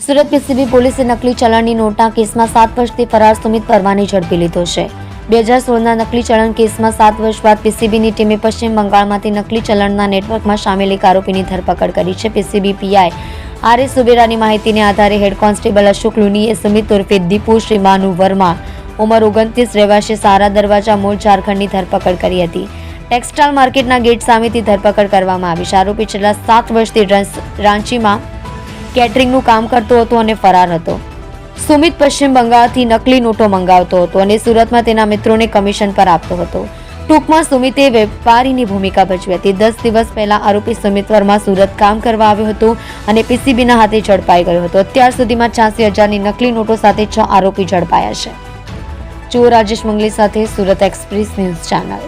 Surat PCB પોલીસે નકલી ચલણની નોટના કેસમાં સાત વર્ષથી ફરાર સુમિત પરમાને ઝડપી લીધો છે. બે હજાર સોળના નકલી ચલણ કેસમાં સાત વર્ષ બાદ પીસીબીની ટીમે પશ્ચિમ બંગાળમાંથી નકલી ચલણના નેટવર્કમાં સામેલ એક આરોપીની ધરપકડ કરી છે. પીસીબી પીઆઈ આર એસ સુબેરાની માહિતીને આધારે હેડ કોન્સ્ટેબલ અશોક લુનીએ સુમિત ઉર્ફે દીપુ શ્રીમાનુ વર્મા, ઉંમર ઓગણત્રીસ રહેવાસી સારા દરવાજા મૂળ ઝારખંડની ધરપકડ કરી હતી. ટેક્સટાઇલ માર્કેટના ગેટ સામેથી ધરપકડ કરવામાં આવી છે. આરોપી છેલ્લા સાત વર્ષથી રાંચીમાં કેટરિંગનું કામ કરતો હતો અને ફરાર હતો. સુમિત પશ્ચિમ બંગાળથી નકલી નોટો મંગાવતો હતો અને સુરતમાં તેના મિત્રોને કમિશન પર આપતો હતો. ટૂંકમાં સુમિતે વેપારીની ભૂમિકા ભજવી હતી. દસ દિવસ પહેલા આરોપી સુમિત વર્મા સુરત કામ કરવા આવ્યો હતો અને પીસીબીના હાથે ઝડપાઈ ગયો હતો. અત્યાર સુધીમાં છ્યાસી હજારની નકલી નોટો સાથે છ આરોપી ઝડપાયા છે. જુઓ રાજેશ મંગલી સાથે સુરત એક્સપ્રેસ ન્યૂઝ ચેનલ.